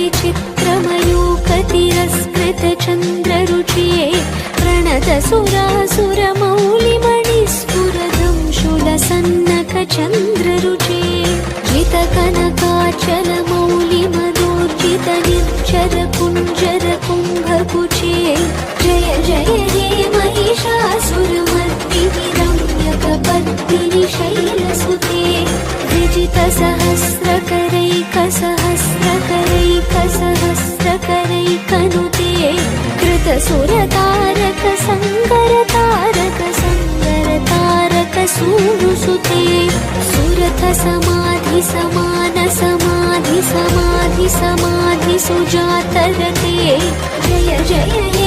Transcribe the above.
विचित्रमयूकतिरस्कृतचन्द्ररुचिये प्रणतसुरासुरमौलिमणिस्फुरदंशुलसन्नकचन्द्ररुचे जितकनकाचलमौलिमनोर्जितनिर्झरकुञ्जरकुम्भकुचे जय जय हे महिषासुरमर्दिनि शैलसुते विजितसहस्रकरैकसहस्रकरैकसहस्रकरैकनुते कृतसुरतारक सङ्गरतारक सङ्गरतारक सूनुसुते सुरथ समाधि समान समाधि समाधि समाधि सुजातरते जय जय